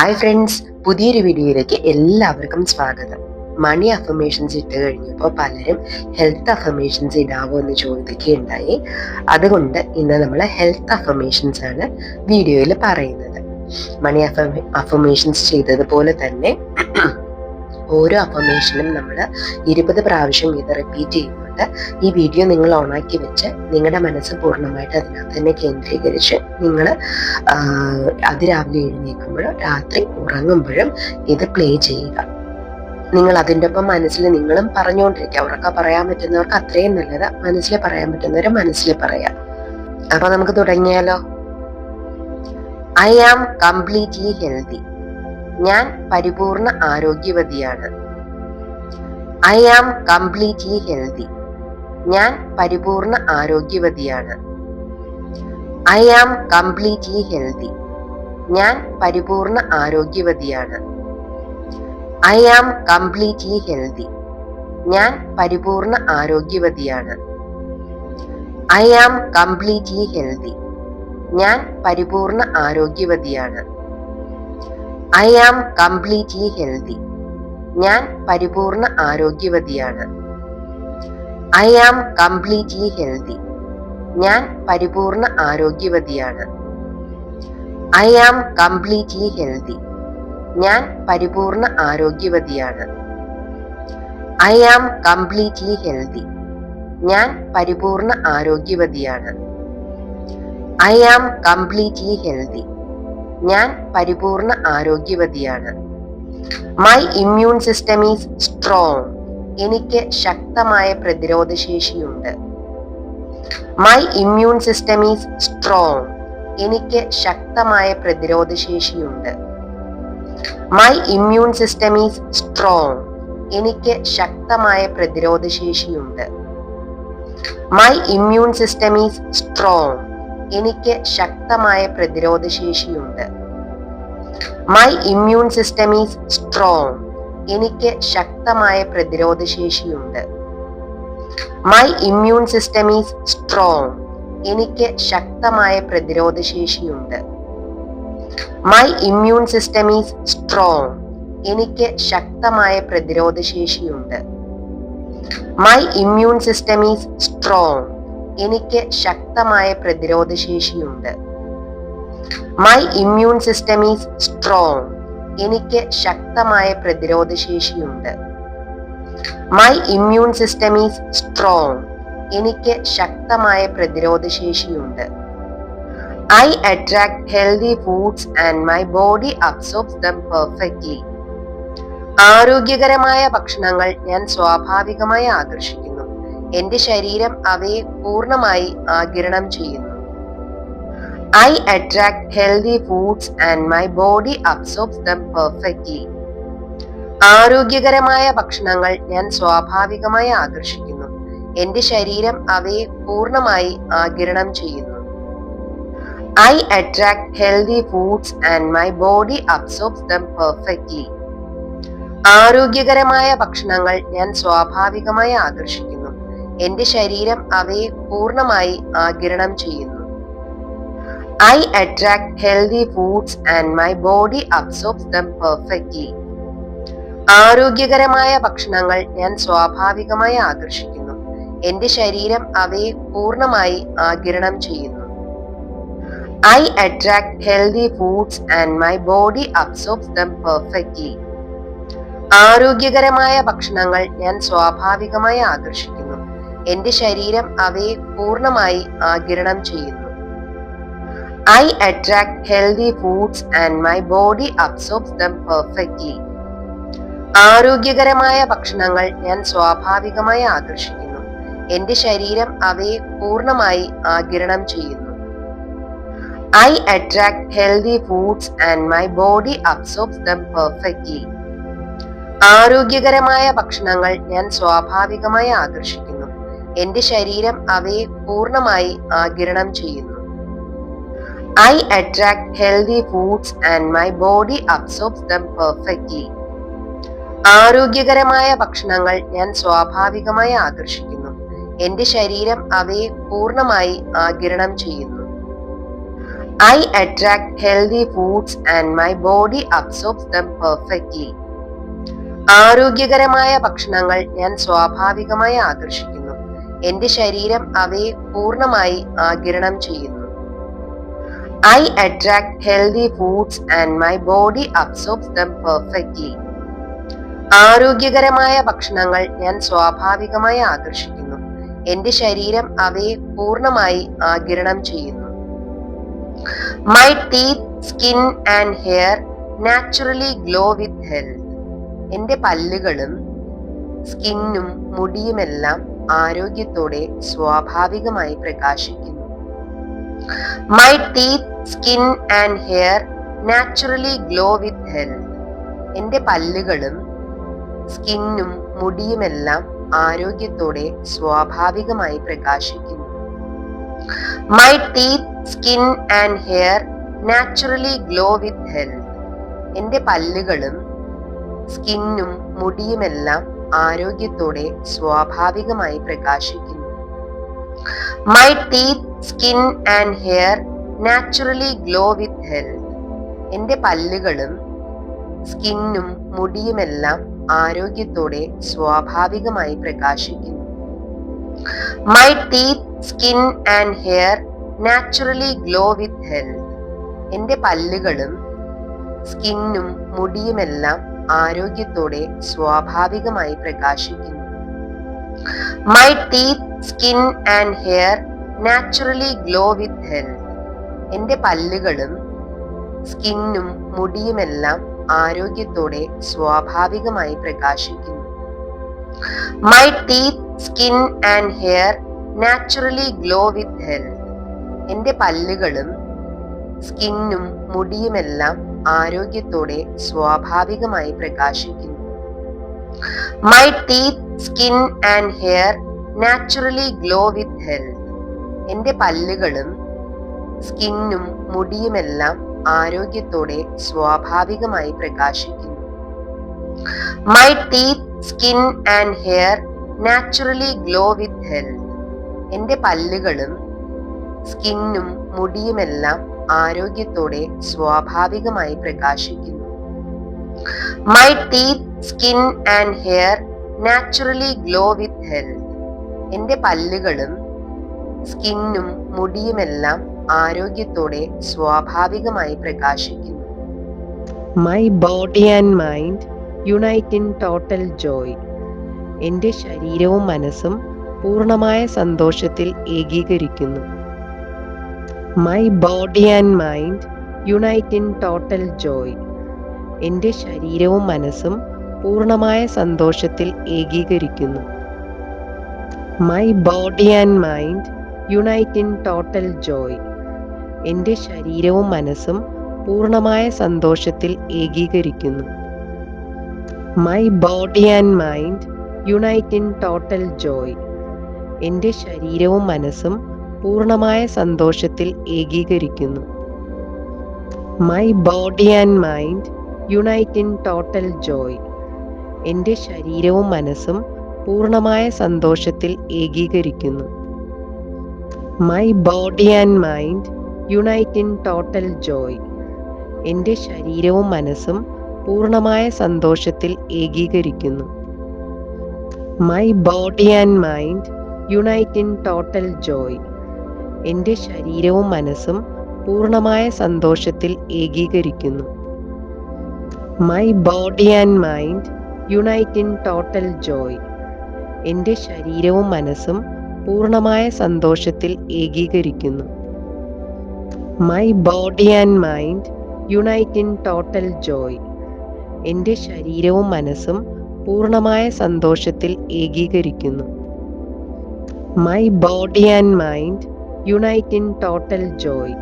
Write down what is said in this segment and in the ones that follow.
Hi friends പുതിയൊരു വീഡിയോയിലേക്ക് എല്ലാവർക്കും സ്വാഗതം. മണി അഫർമേഷൻസ് ഇട്ട് കഴിഞ്ഞപ്പോൾ പലരും ഹെൽത്ത് അഫർമേഷൻസ് ഇടാവോ എന്ന് ചോദിക്കുകയുണ്ടായി. അതുകൊണ്ട് ഇന്ന് നമ്മൾ ഹെൽത്ത് അഫർമേഷൻസ് ആണ് വീഡിയോയിൽ പറയുന്നത്. മണി അഫർമേഷൻസ് ചെയ്തതുപോലെ തന്നെ ഓരോ അഫർമേഷനും നമ്മൾ ഇരുപത് പ്രാവശ്യം ഇത് റിപ്പീറ്റ് ചെയ്യുന്നുണ്ട്. ഈ വീഡിയോ നിങ്ങൾ ഓണാക്കി വെച്ച് നിങ്ങളുടെ മനസ്സ് പൂർണമായിട്ട് അതിനകത്ത് തന്നെ കേന്ദ്രീകരിച്ച് നിങ്ങൾ അതിരാവിലെ എഴുന്നേൽക്കുമ്പോഴും രാത്രി ഉറങ്ങുമ്പോഴും ഇത് പ്ലേ ചെയ്യുക. നിങ്ങൾ അതിന്റെ ഒപ്പം മനസ്സിൽ നിങ്ങളും പറഞ്ഞുകൊണ്ടിരിക്കുക. ഉറക്ക പറയാൻ പറ്റുന്നവർക്ക് അത്രയും നല്ലത് മനസ്സിൽ പറയാൻ പറ്റുന്നവർ മനസ്സിൽ പറയാം. അപ്പൊ നമുക്ക് തുടങ്ങിയാലോ? ഐ ആം കംപ്ലീറ്റ്ലി ഹെൽത്തി ഞാൻ പരിപൂർണ ആരോഗ്യവതിയാണ്. ഐ ആം കംപ്ലീറ്റ്ലി ഹെൽത്തി ഞാൻ പരിപൂർണ ആരോഗ്യവതിയാണ്. ഐ ആം കംപ്ലീറ്റ്ലി ഹെൽത്തി ഞാൻ പരിപൂർണ ആരോഗ്യവതിയാണ്. ഐ ആം കംപ്ലീറ്റ്ലി ഹെൽത്തി ഞാൻ പരിപൂർണ ആരോഗ്യവതിയാണ്. ഐ ആം കംപ്ലീറ്റ്ലി ഹെൽത്തി ഞാൻ പരിപൂർണ ആരോഗ്യവതിയാണ്. ഐ ആം കംപ്ലീറ്റ്ലി ഹെൽത്തി ഞാൻ പരിപൂർണ ആരോഗ്യവതിയാണ്. ഐ ആം കംപ്ലീറ്റ്ലി ഹെൽത്തി ഞാൻ പരിപൂർണ ആരോഗ്യവതിയാണ്. ഐ ആം കംപ്ലീറ്റ്ലി ഹെൽത്തി ഞാൻ പരിപൂർണ ആരോഗ്യവതിയാണ്. ഐ ആം കംപ്ലീറ്റ്ലി ഹെൽത്തി ഞാൻ പരിപൂർണ ആരോഗ്യവതിയാണ്. ഐ ആം കംപ്ലീറ്റ്ലി ഹെൽത്തി ഞാൻ പരിപൂർണ ആരോഗ്യവതിയാണ്. My immune system is strong എനിക്ക് ശക്തമായ പ്രതിരോധ ശേഷിയുണ്ട് my immune system is strong എനിക്ക് ശക്തമായ പ്രതിരോധ ശേഷിയുണ്ട് my immune system is strong എനിക്ക് ശക്തമായ പ്രതിരോധ ശേഷിയുണ്ട് my immune system is strong എനിക്ക് ശക്തമായ പ്രതിരോധ ശേഷിയുണ്ട് my immune system is strong എനിക്ക് ശക്തമായ പ്രതിരോധ ശേഷിയുണ്ട് my immune system is strong എനിക്ക് ശക്തമായ പ്രതിരോധ ശേഷിയുണ്ട് my immune system is strong എനിക്ക് ശക്തമായ പ്രതിരോധ ശേഷിയുണ്ട് my immune system is strong എനിക്ക് ശക്തമായ പ്രതിരോധ ശേഷിയുണ്ട് my immune system is strong എനിക്ക് ശക്തമായ പ്രതിരോധ ശേഷിയുണ്ട് my immune system is strong എനിക്ക് ശക്തമായ പ്രതിരോധ ശേഷിയുണ്ട് I attract healthy foods and my body absorbs them perfectly ആരോഗ്യകരമായ ഭക്ഷണങ്ങൾ ഞാൻ സ്വാഭാവികമായി ആകർഷിക്കുന്നു. എന്റെ ശരീരം അവയെ പൂർണമായി ആകിരണം ചെയ്യുന്നു. I attract healthy foods and my body absorbs them perfectly ആരോഗ്യകരമായ ഭക്ഷണങ്ങൾ ഞാൻ സ്വാഭാവികമായി ആകർഷിക്കുന്നു. എന്റെ ശരീരം അവയെ പൂർണമായി ആകിരണം ചെയ്യുന്നു. I attract healthy foods and my body absorbs them perfectly ആരോഗ്യകരമായ ഭക്ഷണങ്ങൾ ഞാൻ സ്വാഭാവികമായി ആകർഷിക്കുന്നു. എന്റെ ശരീരം അവയെ പൂർണമായി ആഗിരണം ചെയ്യുന്നു. I attract healthy foods and my body absorbs them perfectly ആരോഗ്യകരമായ ഭക്ഷണങ്ങൾ ഞാൻ സ്വാഭാവികമായി ആകർഷിക്കുന്നു. എന്റെ ശരീരം അവയെ പൂർണമായി ആഗിരണം ചെയ്യുന്നു. I attract healthy foods and my body absorbs them perfectly ആരോഗ്യകരമായ ഭക്ഷണങ്ങൾ ഞാൻ സ്വാഭാവികമായി ആകർഷിക്കുന്നു. എന്റെ ശരീരം അവയെ പൂർണമായി ആകിരണം ചെയ്യുന്നു. I attract healthy foods and my body absorbs them perfectly ആരോഗ്യകരമായ ഭക്ഷണങ്ങൾ ഞാൻ സ്വാഭാവികമായി ആകർഷിക്കുന്നു. എന്റെ ശരീരം അവയെ പൂർണമായി ആകിരണം ചെയ്യുന്നു. I attract healthy foods and my body absorbs them perfectly ആരോഗ്യകരമായ ഭക്ഷണങ്ങൾ ഞാൻ സ്വാഭാവികമായി ആകർഷിക്കുന്നു. എന്റെ ശരീരം അവയെ പൂർണമായി ആകിരണം ചെയ്യുന്നു. I attract healthy foods and my body absorbs them perfectly ആരോഗ്യകരമായ ഭക്ഷണങ്ങൾ ഞാൻ സ്വാഭാവികമായി ആകർഷിക്കുന്നു. എന്റെ ശരീരം അവയെ പൂർണമായി ആകിരണം ചെയ്യുന്നു. I attract healthy foods and my body absorbs them perfectly ആരോഗ്യകരമായ ഭക്ഷണങ്ങൾ ഞാൻ സ്വാഭാവികമായി ആകർഷിക്കുന്നു. എന്റെ ശരീരം അവയെ പൂർണമായി ആകിരണം ചെയ്യുന്നു. I attract healthy foods and my body absorbs them perfectly ആരോഗ്യകരമായ ഭക്ഷണങ്ങൾ ഞാൻ സ്വാഭാവികമായി ആകർഷിക്കുന്നു. എന്റെ ശരീരം അവയെ പൂർണമായി ആകിരണം ചെയ്യുന്നു. My teeth skin and hair naturally glow with health എന്റെ പല്ലുകളും സ്കിന്നും മുടിയുമെല്ലാം ആരോഗ്യത്തോടെ സ്വാഭാവികമായി പ്രകാശിക്കുന്നു. My teeth skin and hair naturally glow with health എന്റെ പല്ലുകളും സ്കിന്നും മുടിയുമെല്ലാം ആരോഗ്യത്തോടെ സ്വാഭാവികമായി പ്രകാശിക്കുന്നു. My teeth skin and hair naturally glow with health എന്റെ പല്ലുകളും സ്കിന്നും മുടിയുമെല്ലാം ആരോഗ്യത്തോടെ സ്വാഭാവികമായി പ്രകാശിക്കുന്നു. My teeth skin and hair naturally glow with health എന്റെ പല്ലുകളും സ്കിന്നും മുടിയുമെല്ലാം ആരോഗ്യത്തോടെ സ്വാഭാവികമായി പ്രകാശിക്കുന്നു. My teeth skin and hair naturally glow with health എന്റെ പല്ലുകളും സ്കിന്നും മുടിയുമെല്ലാം ആരോഗ്യത്തോടെ സ്വാഭാവികമായി പ്രകാശിക്കുന്നു. My teeth skin and hair naturally glow with health എന്റെ പല്ലുകളും സ്കിന്നും മുടിയുമെല്ലാം ആരോഗ്യത്തോടെ സ്വാഭാവികമായി പ്രകാശിക്കുന്നു. My teeth skin and hair naturally glow with health എന്റെ പല്ലുകളും സ്കിന്നും മുടിയുമെല്ലാം ആരോഗ്യത്തോടെ സ്വാഭാവികമായി പ്രകാശിക്കുന്നു. My teeth skin and hair naturally glow with health എന്റെ പല്ലുകളും സ്കിന്നും മുടിയുമെല്ലാം ആരോഗ്യത്തോടെ സ്വാഭാവികമായി പ്രകാശിക്കുന്നു. My teeth skin and hair naturally glow with health എന്റെ പല്ലുകളും സ്കിന്നും മുടിയുമെല്ലാം ആരോഗ്യത്തോടെ സ്വാഭാവികമായി പ്രകാശിക്കുന്നു. My teeth skin and hair naturally glow with health എന്റെ പല്ലുകളും സ്കിന്നും മുടിയുമെല്ലാം ആരോഗ്യത്തോടെ സ്വാഭാവികമായി പ്രകാശിക്കുന്നു. My body and mind unite in total joy എന്റെ ശരീരവും മനസ്സും പൂർണമായ സന്തോഷത്തിൽ ഏകീകരിക്കുന്നു. My body and mind unite in total joy എന്റെ ശരീരവും മനസ്സും പൂർണമായ സന്തോഷത്തിൽ ഏകീകരിക്കുന്നു. My body and mind unite in total joy എന്റെ ശരീരവും മനസ്സും പൂർണമായ സന്തോഷത്തിൽ ഏകീകരിക്കുന്നു. My body and mind unite in total joy എന്റെ ശരീരവും മനസ്സും പൂർണമായ സന്തോഷത്തിൽ ഏകീകരിക്കുന്നു. My body and mind unite in total joy എന്റെ ശരീരവും മനസ്സും പൂർണമായ സന്തോഷത്തിൽ ഏകീകരിക്കുന്നു. My body and mind unite in total joy എന്റെ ശരീരവും മനസ്സും പൂർണമായ സന്തോഷത്തിൽ ഏകീകരിക്കുന്നു. My body and mind unite in total joy എന്റെ ശരീരവും മനസ്സും പൂർണമായ സന്തോഷത്തിൽ ഏകീകരിക്കുന്നു. My body and mind unite in total joy എന്റെ ശരീരവും മനസ്സും പൂർണമായ സന്തോഷത്തിൽ ഏകീകരിക്കുന്നു. My body and mind unite in total joy എന്റെ ശരീരവും മനസ്സും പൂർണമായ സന്തോഷത്തിൽ ഏകീകരിക്കുന്നു. My body and mind unite in total joy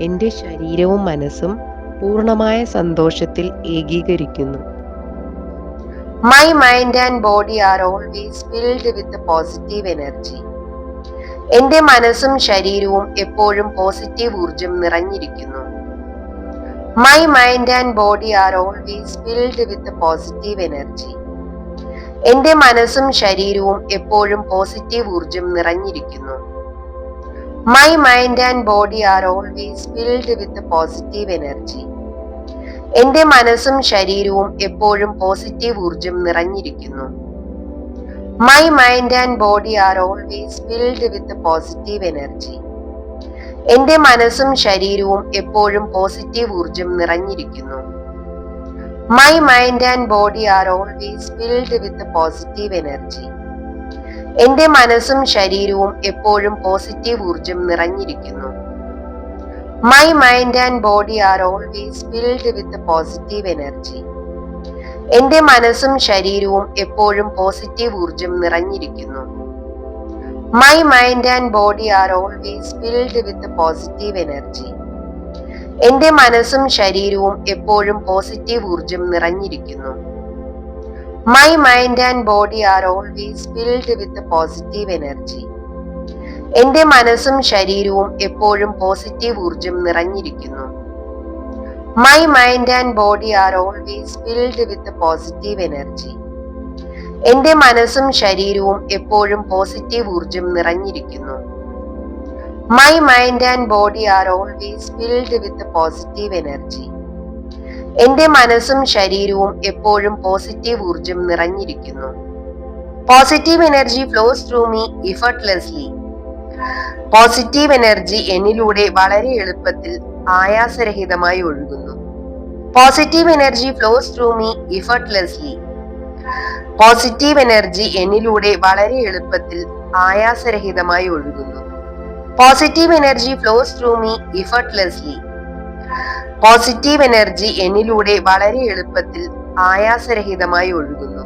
എന്റെ ശരീരവും മനസ്സും പൂർണമായ സന്തോഷത്തിൽ ഏകീകരിക്കുന്നു. My mind and body are always filled with positive energy എന്റെ മനസ്സും ശരീരവും എപ്പോഴും പോസിറ്റീവ് ഊർജം നിറഞ്ഞിരിക്കുന്നു. My mind and body are always filled with positive energy എന്റെ മനസ്സും ശരീരവും എപ്പോഴും പോസിറ്റീവ് ഊർജം നിറഞ്ഞിരിക്കുന്നു. My mind and body are always filled with positive energy എന്റെ മനസ്സും ശരീരവും എപ്പോഴും പോസിറ്റീവ് ഊർജം നിറഞ്ഞിരിക്കുന്നു. My mind and body are always filled with positive energy എന്റെ മനസ്സും ശരീരവും എപ്പോഴും പോസിറ്റീവ് ഊർജം നിറഞ്ഞിരിക്കുന്നു. My mind and body are always filled with positive energy എന്റെ മനസ്സും ശരീരവും എപ്പോഴും പോസിറ്റീവ് ഊർജം നിറഞ്ഞിരിക്കുന്നു. My mind and body are always filled with positive energy എന്റെ മനസ്സും ശരീരവും എപ്പോഴും പോസിറ്റീവ് ഊർജം നിറഞ്ഞിരിക്കുന്നു. My mind and body are always filled with positive energy എന്റെ മനസ്സും ശരീരവും എപ്പോഴും പോസിറ്റീവ് ഊർജം നിറഞ്ഞിരിക്കുന്നു. My mind and body are always filled with positive energy എന്റെ മനസ്സും ശരീരവും എപ്പോഴും പോസിറ്റീവ് ഊർജം നിറഞ്ഞിരിക്കുന്നു. My mind and body are always filled with positive energy എന്റെ മനസ്സും ശരീരവും എപ്പോഴും പോസിറ്റീവ് ഊർജം നിറഞ്ഞിരിക്കുന്നു. My mind and body are always filled with positive energy എന്റെ മനസ്സും ശരീരവും എപ്പോഴും പോസിറ്റീവ് ഊർജം നിറഞ്ഞിരിക്കുന്നു. Positive energy flows through me effortlessly positive energy എന്നിലൂടെ വളരെ എളുപ്പത്തിൽ ആയാസരഹിതമായി ഒഴുകുന്നു. Positive energy flows through me effortlessly positive energy എന്നിലൂടെ വളരെ എളുപ്പത്തിൽ ആയാസരഹിതമായി ഒഴുകുന്നു. Positive energy flows through me effortlessly positive energy എന്നിലൂടെ വളരെ എളുപ്പത്തിൽ ആയാസരഹിതമായി ഒഴുകുന്നു.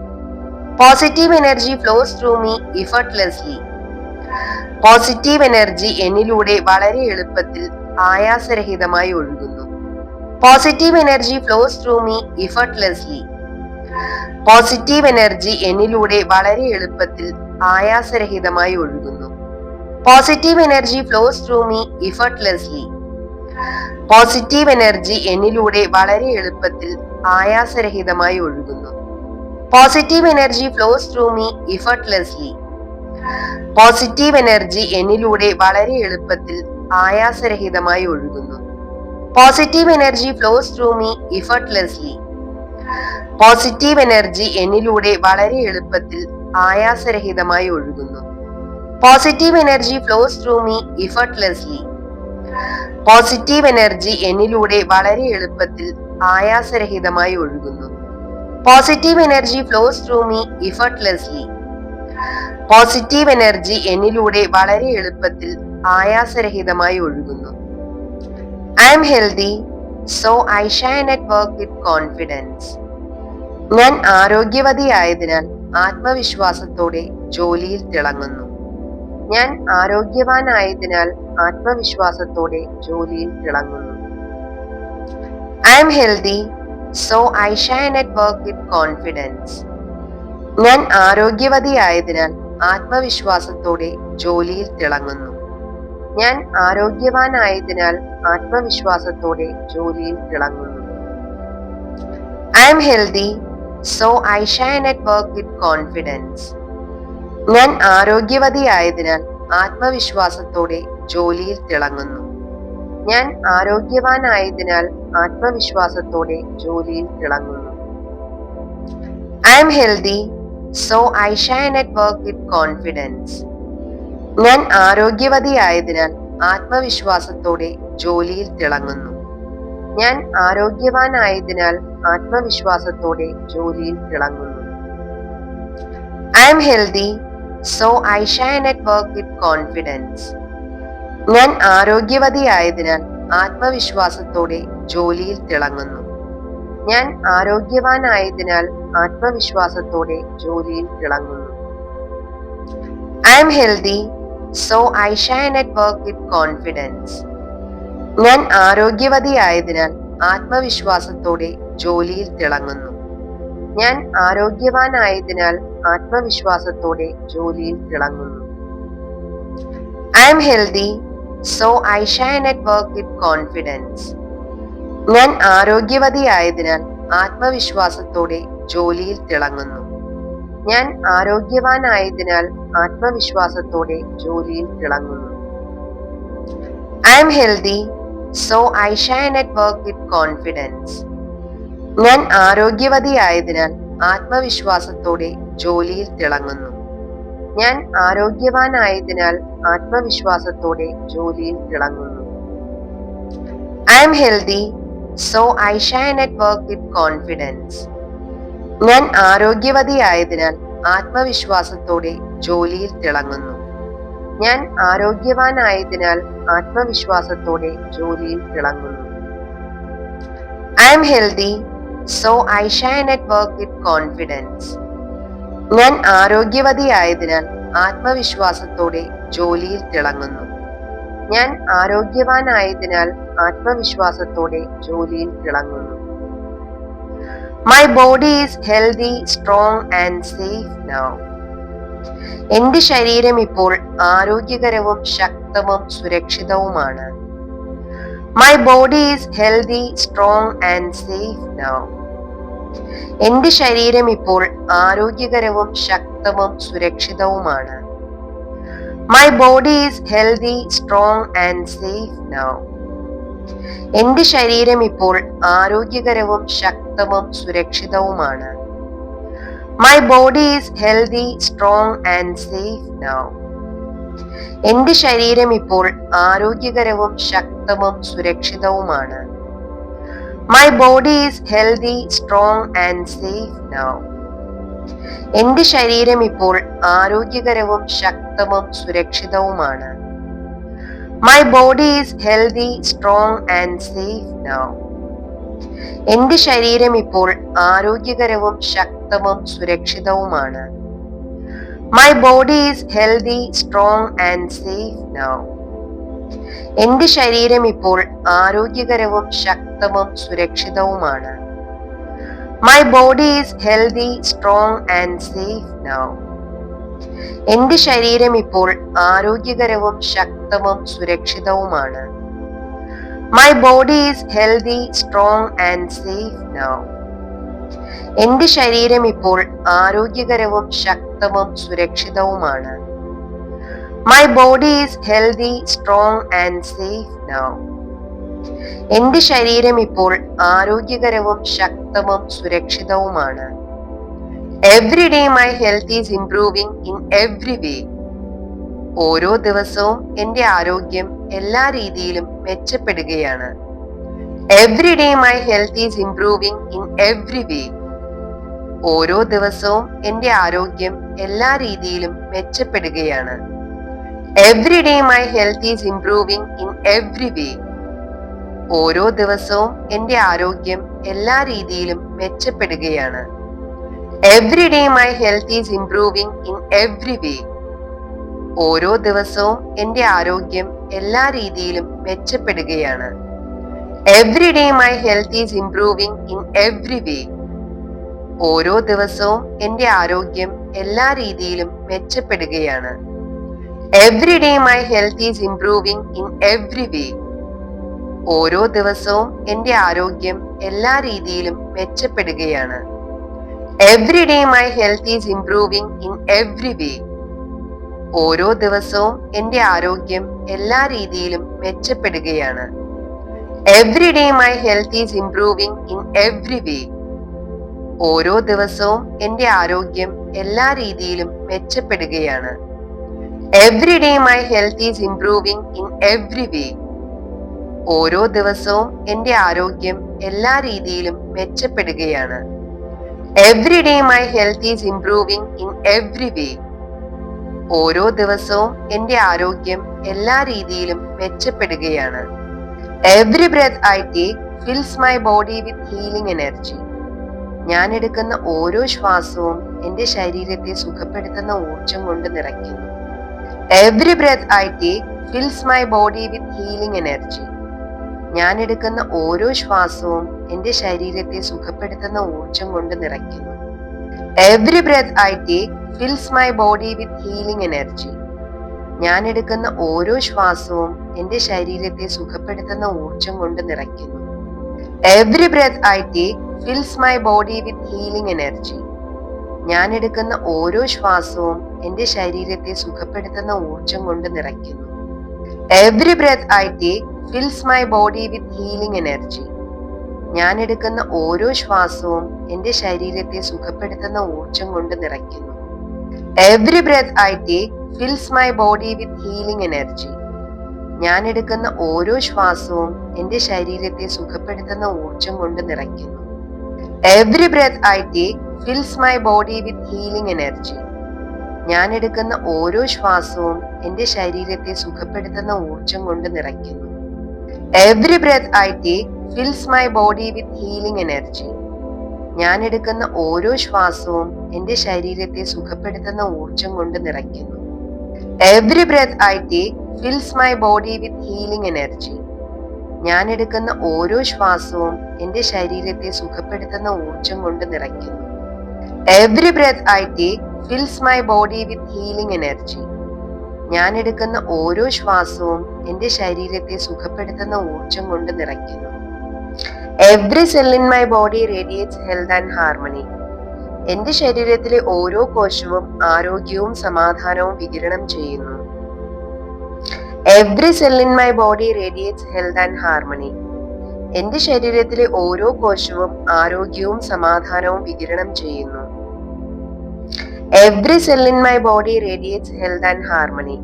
Positive energy flows through me effortlessly positive energy എന്നിലൂടെ വളരെ എളുപ്പത്തിൽ ആയാസരഹിതമായി ഒഴുകുന്നു. Positive energy flows through me effortlessly positive energy എന്നിലൂടെ വളരെ എളുപ്പത്തിൽ ആയാസരഹിതമായി ഒഴുകുന്നു. Positive energy flows through me effortlessly positive energy എന്നിലൂടെ വളരെ എളുപ്പത്തിൽ ആയാസരഹിതമായി ഒഴുകുന്നു. Positive energy flows through me effortlessly positive energy എന്നിലൂടെ വളരെ എളുപ്പത്തിൽ ആയാസരഹിതമായി ഒഴുകുന്നു. Positive energy flows through me effortlessly positive energy എന്നിലൂടെ വളരെ എളുപ്പത്തിൽ ആയാസരഹിതമായി ഒഴുകുന്നു. Positive energy flows through me effortlessly positive energy എന്നിലൂടെ വളരെ എളുപ്പത്തിൽ ആയാസരഹിതമായി ഒഴുകുന്നു. Positive energy flows through me effortlessly positive energy എന്നിലൂടെ വളരെ എളുപ്പത്തിൽ ആയാസരഹിതമായി ഒഴുകുന്നു. I'm healthy so I shine at work with confidence ഞാൻ ആരോഗ്യവതിയായതിനാൽ ആത്മവിശ്വാസത്തോടെ ജോലിയിൽ തിളങ്ങുന്നു. ഞാൻ ആരോഗ്യവാനായതിനാൽ ആത്മവിശ്വാസത്തോടെ ജോലിയിൽ തിളങ്ങുന്നു. I'm healthy so I shine at work with confidence. ഞാൻ ആരോഗ്യവതിയായതിനാൽ ആത്മവിശ്വാസത്തോടെ ജോലിയിൽ തിളങ്ങുന്നു. ഞാൻ ആരോഗ്യവാനായതിനാൽ ആത്മവിശ്വാസത്തോടെ ജോലിയിൽ തിളങ്ങുന്നു. I'm healthy so I shine at work with confidence. ഞാൻ ആരോഗ്യവതിയായതിനാൽ ആത്മവിശ്വാസത്തോടെ ജോലിയിൽ തിളങ്ങുന്നു. ഞാൻ ആരോഗ്യവാനായതിനാൽ ആത്മവിശ്വാസത്തോടെ ജോലിയിൽ തിളങ്ങുന്നു. I'm healthy so I shine at work with confidence. ഞാൻ ആരോഗ്യവതിയായതിനാൽ ആത്മവിശ്വാസത്തോടെ ജോലിയിൽ തിളങ്ങുന്നു. ഞാൻ ആരോഗ്യവാനായതിനാൽ ആത്മവിശ്വാസത്തോടെ ജോലിയിൽ തിളങ്ങുന്നു. I'm healthy so I shine at work with confidence ഞാൻ ആരോഗ്യവതിയായതിനാൽ ആത്മവിശ്വാസത്തോടെ ജോലിയിൽ തിളങ്ങുന്നു. ഞാൻ ആരോഗ്യവാനായതിനാൽ ആത്മവിശ്വാസത്തോടെ ജോലിയിൽ തിളങ്ങുന്നു. I'm healthy so I shine at work with confidence ഞാൻ ആരോഗ്യവതിയായതിനാൽ ആത്മവിശ്വാസത്തോടെ ജോലിയിൽ തിളങ്ങുന്നു. ഞാൻ ആരോഗ്യവാനായതിനാൽ ആത്മവിശ്വാസത്തോടെ ജോലിയിൽ തിളങ്ങുന്നു. I'm healthy so I shine at work with confidence ഞാൻ ആരോഗ്യവതിയായതിനാൽ ആത്മവിശ്വാസത്തോടെ ജോലിയിൽ തിളങ്ങുന്നു. ഞാൻ ആരോഗ്യവാനായതിനാൽ ആത്മവിശ്വാസത്തോടെ ജോലിയിൽ തിളങ്ങുന്നു. I'm healthy so I shine at work with confidence ഞാൻ ആരോഗ്യവതിയായതിനാൽ ആത്മവിശ്വാസത്തോടെ ജോലിയിൽ തിളങ്ങുന്നു. ഞാൻ ആരോഗ്യവാനായതിനാൽ ആത്മവിശ്വാസത്തോടെ ജോലിയിൽ തിളങ്ങുന്നു. I'm healthy so I shine at work with confidence ഞാൻ ആരോഗ്യവതിയായതിനാൽ ആത്മവിശ്വാസത്തോടെ ജോലിയിൽ തിളങ്ങുന്നു. ഞാൻ ആരോഗ്യവാനായതിനാൽ ആത്മവിശ്വാസത്തോടെ ജോലിയിൽ തിളങ്ങുന്നു. I'm healthy so I shine at work with confidence ഞാൻ ആരോഗ്യവതിയായതിനാൽ ആത്മവിശ്വാസത്തോടെ ജോലിയിൽ തിളങ്ങുന്നു. ഞാൻ ആരോഗ്യവാനായതിനാൽ ആത്മവിശ്വാസത്തോടെ ജോലിയിൽ തിളങ്ങുന്നു. My body is healthy strong and safe now എന്റെ ശരീരം ഇപ്പോൾ ആരോഗ്യകരവും ശക്തവും സുരക്ഷിതവുമാണ്. My body is healthy strong and safe now എന്റെ ശരീരം ഇപ്പോൾ ആരോഗ്യകരവും ശക്തവും സുരക്ഷിതവുമാണ്. My body is healthy strong and safe now എന്റെ ശരീരം ഇപ്പോൾ ആരോഗ്യകരവും ശക്തവും സുരക്ഷിതവുമാണ്. My body is healthy strong and safe now എന്റെ ശരീരം ഇപ്പോൾ ആരോഗ്യകരവും ശക്തവും സുരക്ഷിതവുമാണ്. My body is healthy strong and safe now എന്റെ ശരീരം ഇപ്പോൾ ആരോഗ്യകരവും ശക്തവും സുരക്ഷിതവുമാണ്. My body is healthy strong and safe now എന്റെ ശരീരം ഇപ്പോൾ ആരോഗ്യകരവും ശക്തവും സുരക്ഷിതവുമാണ്. My body is healthy strong and safe now എന്റെ ശരീരം ഇപ്പോൾ ആരോഗ്യകരവും ശക്തവും സുരക്ഷിതവുമാണ്. My body is healthy strong and safe now എന്റെ ശരീരം ഇപ്പോൾ ആരോഗ്യകരവും ശക്തവും സുരക്ഷിതവുമാണ്. My body is healthy strong and safe now എന്റെ ശരീരം ഇപ്പോൾ ആരോഗ്യകരവും ശക്തവും സുരക്ഷിതവുമാണ്. My body is healthy strong and safe now എന്റെ ശരീരം ഇപ്പോൾ ആരോഗ്യകരവും ശക്തവും സുരക്ഷിതവുമാണ്. Every day my health is improving in every way ഓരോ ദിവസവും എന്റെ ആരോഗ്യം എല്ലാ രീതിയിലും മെച്ചപ്പെടുകയാണ്. Every day my health is improving in every way ഓരോ ദിവസവും എന്റെ ആരോഗ്യം എല്ലാ രീതിയിലും മെച്ചപ്പെടുകയാണ്. Every day my health is improving in every way ഓരോ ദിവസവും എന്റെ ആരോഗ്യം എല്ലാ രീതിയിലും മെച്ചപ്പെടുകയാണ്. Every day my health is improving in every way ഓരോ ദിവസവും എന്റെ ആരോഗ്യം എല്ലാ രീതിയിലും മെച്ചപ്പെടുകയാണ്. Every day my health is improving in every way ഓരോ ദിവസവും എന്റെ ആരോഗ്യം എല്ലാ രീതിയിലും മെച്ചപ്പെടുകയാണ്. Every day my health is improving in every way ഓരോ ദിവസവും എന്റെ ആരോഗ്യം എല്ലാ രീതിയിലും മെച്ചപ്പെടുകയാണ്. Every day my health is improving in every way ഓരോ ദിവസവും എന്റെ ആരോഗ്യം എല്ലാ രീതിയിലും മെച്ചപ്പെടുകയാണ്. Every day my health is improving in every way ഓരോ ദിവസവും എന്റെ ആരോഗ്യം എല്ലാ രീതിയിലും മെച്ചപ്പെടുകയാണ്. Every day my health is improving in every way ഓരോ ദിവസവും എന്റെ ആരോഗ്യം എല്ലാ രീതിയിലും മെച്ചപ്പെടുകയാണ്. Every day my health is improving in every way ഓരോ ദിവസവും എന്റെ ആരോഗ്യം എല്ലാ രീതിയിലും മെച്ചപ്പെടുകയാണ്. Every breath I take fills my body with healing energy ഞാൻ എടുക്കുന്ന ഓരോ ശ്വാസവും എന്റെ ശരീരത്തെ സുഖപ്പെടുത്തുന്ന ഊർജം കൊണ്ട് നിറയ്ക്കുന്നു. Every breath I take fills my body with healing energy ഞാൻ എടുക്കുന്ന ഓരോ ശ്വാസവും എന്റെ ശരീരത്തെ സുഖപ്പെടുത്തുന്ന ഊർജം കൊണ്ട് നിറയ്ക്കുന്നു. Every breath I take fills my body with healing energy ഞാൻ എടുക്കുന്ന ഓരോ ശ്വാസവും എന്റെ ശരീരത്തെ സുഖപ്പെടുത്തുന്ന ഊർജം കൊണ്ട് നിറയ്ക്കുന്നു. Every breath I take fills my body with healing energy ഞാൻ എടുക്കുന്ന ഓരോ ശ്വാസവും എന്റെ ശരീരത്തെ സുഖപ്പെടുത്തുന്ന ഊർജം കൊണ്ട് നിറയ്ക്കുന്നു. Every breath I take fills my body with healing energy ഞാൻ എടുക്കുന്ന ഓരോ ശ്വാസവും എന്റെ ശരീരത്തെ സുഖപ്പെടുത്തുന്ന ഊർജം കൊണ്ട് നിറയ്ക്കുന്നു. Every breath I take fills my body with healing energy ഞാൻ എടുക്കുന്ന ഓരോ ശ്വാസവും എന്റെ ശരീരത്തെ സുഖപ്പെടുത്തുന്ന ഊർജം കൊണ്ട് നിറയ്ക്കുന്നു. Every breath I take fills my body with healing energy ഞാൻ എടുക്കുന്ന ഓരോ ശ്വാസവും എന്റെ ശരീരത്തെ സുഖപ്പെടുത്തുന്ന ഊർജം കൊണ്ട് നിറയ്ക്കുന്നു. Every breath I take fills my body with healing energy ഞാൻ എടുക്കുന്ന ഓരോ ശ്വാസവും എന്റെ ശരീരത്തെ സുഖപ്പെടുത്തുന്ന ഊർജം കൊണ്ട് നിറയ്ക്കുന്നു. Every breath I take fills my body with healing energy ഞാൻ എടുക്കുന്ന ഓരോ ശ്വാസവും എന്റെ ശരീരത്തെ സുഖപ്പെടുത്തുന്ന ഊർജം കൊണ്ട് നിറയ്ക്കുന്നു. Every breath I take fills my body with healing energy ഞാൻ എടുക്കുന്ന ഓരോ ശ്വാസവും എന്റെ ശരീരത്തെ സുഖപ്പെടുത്തുന്ന ഊർജം കൊണ്ട് നിറയ്ക്കുന്നു. Every cell in my body radiates health and harmony എന്റെ ശരീരത്തിലെ ഓരോ കോശവും ആരോഗ്യവും സമാധാനവും വികിരണം ചെയ്യുന്നു. Every cell in my body radiates health and harmony എന്റെ ശരീരത്തിലെ ഓരോ കോശവും ആരോഗ്യവും സമാധാനവും വികിരണം ചെയ്യുന്നു. Every cell in my body radiates health and harmony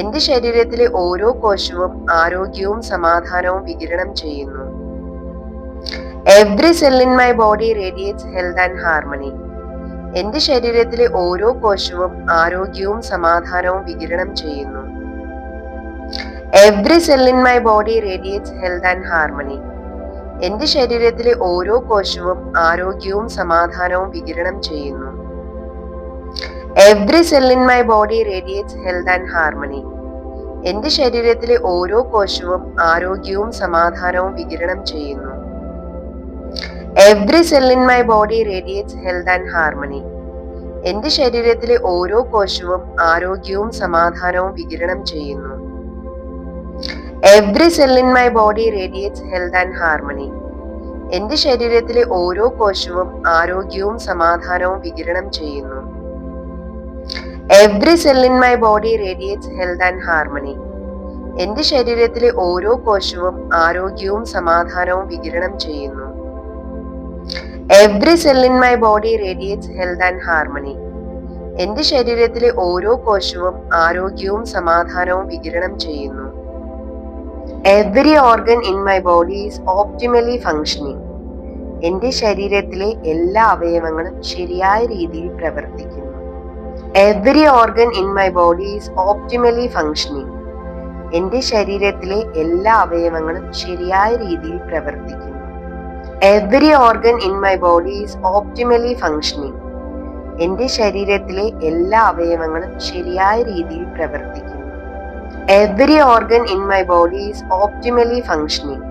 എന്റെ ശരീരത്തിലെ ഓരോ കോശവും ആരോഗ്യവും സമാധാനവും വികിരണം ചെയ്യുന്നു. Every cell in my body radiates health and harmony എന്റെ ശരീരത്തിലെ ഓരോ കോശവും ആരോഗ്യവും സമാധാനവും വികിരണം ചെയ്യുന്നു. Every cell in my body radiates health and harmony എന്റെ ശരീരത്തിലെ ഓരോ കോശവും ആരോഗ്യവും സമാധാനവും വികിരണം ചെയ്യുന്നു. Every cell in my body radiates health and harmony എന്റെ ശരീരത്തിലെ ഓരോ കോശവും ആരോഗ്യവും സമാധാനവും വികിരണം ചെയ്യുന്നു. Every cell in my body radiates health and harmony എന്റെ ശരീരത്തിലെ ഓരോ കോശവും ആരോഗ്യവും സമാധാനവും വികിരണം ചെയ്യുന്നു. Every cell in my body radiates health and harmony എന്റെ ശരീരത്തിലെ ഓരോ കോശവും ആരോഗ്യവും സമാധാനവും വികിരണം ചെയ്യുന്നു. Every cell in my body radiates health and harmony എന്റെ ശരീരത്തിലെ ഓരോ കോശവും ആരോഗ്യവും സമാധാനവും വികിരണം ചെയ്യുന്നു. Every cell in my body radiates health and harmony എന്റെ ശരീരത്തിലെ ഓരോ കോശവും ആരോഗ്യവും സമാധാനവും വികിരണം ചെയ്യുന്നു. Every organ in my body is optimally functioning എന്റെ ശരീരത്തിലെ എല്ലാ അവയവങ്ങളും ശരിയായ രീതിയിൽ പ്രവർത്തിക്കുന്നു. Every organ in my body is optimally functioning എന്റെ ശരീരത്തിലെ എല്ലാ അവയവങ്ങളും ശരിയായ രീതിയിൽ പ്രവർത്തിക്കുന്നു. Every organ in my body is optimally functioning എന്റെ ശരീരത്തിലെ എല്ലാ അവയവങ്ങളും ശരിയായ രീതിയിൽ പ്രവർത്തിക്കുന്നു. Every organ in my body is optimally functioning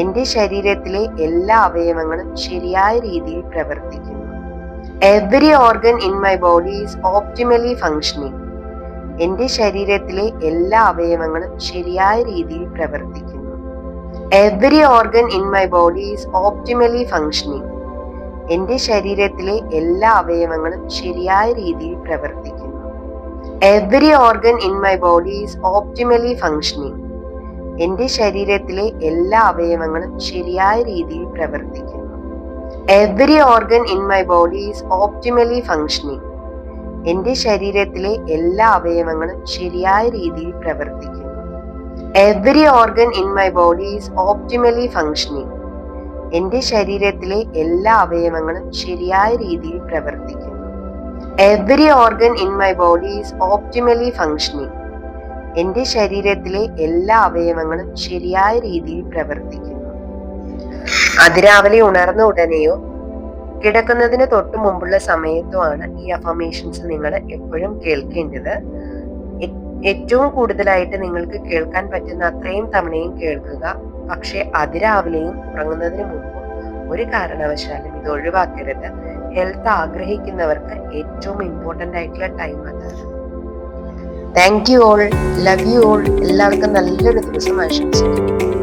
എന്റെ ശരീരത്തിലെ എല്ലാ അവയവങ്ങളും ശരിയായ രീതിയിൽ പ്രവർത്തിക്കുന്നു. Every organ in my body is optimally functioning എന്റെ ശരീരത്തിലെ എല്ലാ അവയവങ്ങളും ശരിയായ രീതിയിൽ പ്രവർത്തിക്കുന്നു. Every organ in my body is optimally functioning എന്റെ ശരീരത്തിലെ എല്ലാ അവയവങ്ങളും ശരിയായ രീതിയിൽ പ്രവർത്തിക്കുന്നു. Every organ in my body is optimally functioning എന്റെ ശരീരത്തിലെ എല്ലാ അവയവങ്ങളും ശരിയായ രീതിയിൽ പ്രവർത്തിക്കുന്നു. Every organ in my body is optimally functioning എന്റെ ശരീരത്തിലെ എല്ലാ അവയവങ്ങളും ശരിയായ രീതിയിൽ പ്രവർത്തിക്കുന്നു. Every organ in my body is optimally functioning എന്റെ ശരീരത്തിലെ എല്ലാ അവയവങ്ങളും ശരിയായ രീതിയിൽ പ്രവർത്തിക്കുന്നു. Every organ in my body is optimally functioning എന്റെ ശരീരത്തിലെ എല്ലാ അവയവങ്ങളും ശരിയായ രീതിയിൽ പ്രവർത്തിക്കുന്നു. അതിരാവിലെ ഉണർന്ന ഉടനെയോ കിടക്കുന്നതിന് തൊട്ട് മുമ്പുള്ള സമയത്തോ ആണ് ഈ അഫർമേഷൻസ് നിങ്ങൾ എപ്പോഴും കേൾക്കേണ്ടത്. ഏറ്റവും കൂടുതലായിട്ട് നിങ്ങൾക്ക് കേൾക്കാൻ പറ്റുന്ന അത്രയും തവണയും കേൾക്കുക. പക്ഷെ അതിരാവിലെയും ഉറങ്ങുന്നതിന് മുമ്പ് ഒരു കാരണവശാലും ഇത് ഒഴിവാക്കരുത്. ഹെൽത്ത് ആഗ്രഹിക്കുന്നവർക്ക് ഏറ്റവും ഇമ്പോർട്ടന്റ് ആയിട്ടുള്ള ടൈം അതാണ് thank you all love you all എല്ലാവർക്കും നല്ലൊരു ദിവസം ആശംസിക്കുന്നു.